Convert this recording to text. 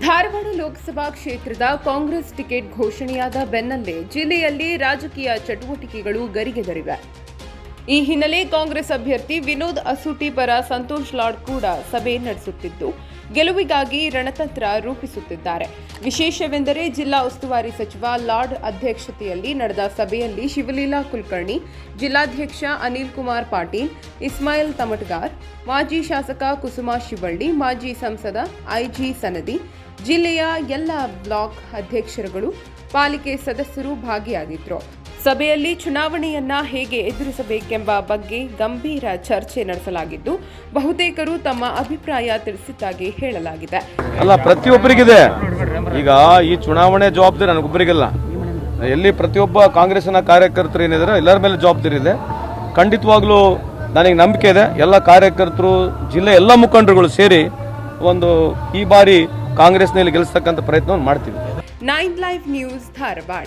ಧಾರವಾಡ ಲೋಕಸಭಾ ಕ್ಷೇತ್ರದ ಕಾಂಗ್ರೆಸ್ ಟಿಕೆಟ್ ಘೋಷಣೆಯಾದ ಬೆನ್ನಲ್ಲೇ ಜಿಲ್ಲೆಯಲ್ಲಿ ರಾಜಕೀಯ ಚಟುವಟಿಕೆಗಳು ಗರಿಗೆದರಿವೆ ಈ ಹಿನ್ನೆಲೆ ಕಾಂಗ್ರೆಸ್ ಅಭ್ಯರ್ಥಿ ವಿನೋದ್ ಅಸೂಟಿ ಪರ ಸಂತೋಷ್ ಲಾಡ್ ಕೂಡ ಸಭೆ ನಡೆಸುತ್ತಿದ್ದು, ಗೆಲುವಿಗಾಗಿ ರಣತಂತ್ರ ರೂಪಿಸುತ್ತಿದ್ದಾರೆ. ವಿಶೇಷವೆಂದರೆ ಜಿಲ್ಲಾ ಉಸ್ತುವಾರಿ ಸಚಿವ ಲಾಡ್ ಅಧ್ಯಕ್ಷತೆಯಲ್ಲಿ ನಡೆದ ಸಭೆಯಲ್ಲಿ ಶಿವಲೀಲಾ ಕುಲಕರ್ಣಿ, ಜಿಲ್ಲಾಧ್ಯಕ್ಷ ಅನಿಲ್ ಕುಮಾರ್ ಪಾಟೀಲ್, ಇಸ್ಮಾಯಿಲ್ ತಮಟ್ಗಾರ್, ಮಾಜಿ ಶಾಸಕ ಕುಸುಮಾ ಶಿವಳ್ಳಿ, ಮಾಜಿ ಸಂಸದ ಐಜಿ ಸನದಿ ಜಿಲ್ಲೆಯ ಎಲ್ಲ ಬ್ಲಾಕ್ ಅಧ್ಯಕ್ಷರುಗಳು, ಪಾಲಿಕೆ ಸದಸ್ಯರು ಭಾಗಿಯಾಗಿದ್ದರು ಸಭೆಯಲ್ಲಿ ಚುನಾವಣೆಯನ್ನ ಹೇಗೆ ಎದುರಿಸಬೇಕೆಂಬ ಬಗ್ಗೆ ಗಂಭೀರ ಚರ್ಚೆ ನಡೆಸಲಾಗಿದ್ದು, ಬಹುತೇಕರು ತಮ್ಮ ಅಭಿಪ್ರಾಯ ತಿಳಿಸಿದ್ದಾಗಿ ಹೇಳಲಾಗಿದೆ. ಅಲ್ಲ, ಪ್ರತಿಯೊಬ್ಬರಿಗಿದೆ. ಈಗ ಈ ಚುನಾವಣೆ ಜವಾಬ್ದಾರಿ ನನಗೊಬ್ಬರಿಗಿಲ್ಲ. ಎಲ್ಲಿ ಪ್ರತಿಯೊಬ್ಬ ಕಾಂಗ್ರೆಸ್ನ ಕಾರ್ಯಕರ್ತರು ಏನಿದ್ದಾರೆ ಎಲ್ಲರ ಮೇಲೆ ಜವಾಬ್ದಾರಿ ಇದೆ. ಖಂಡಿತವಾಗ್ಲೂ ನನಗೆ ನಂಬಿಕೆ ಇದೆ. ಎಲ್ಲ ಕಾರ್ಯಕರ್ತರು, ಜಿಲ್ಲೆ ಎಲ್ಲ ಮುಖಂಡರುಗಳು ಸೇರಿ ಒಂದು ಈ ಬಾರಿ ಕಾಂಗ್ರೆಸ್ನಲ್ಲಿ ಗೆಲ್ಲಿಸ್ತಕ್ಕಂಥ ಪ್ರಯತ್ನವನ್ನು ಮಾಡ್ತೀವಿ. Nine live news Dharwad.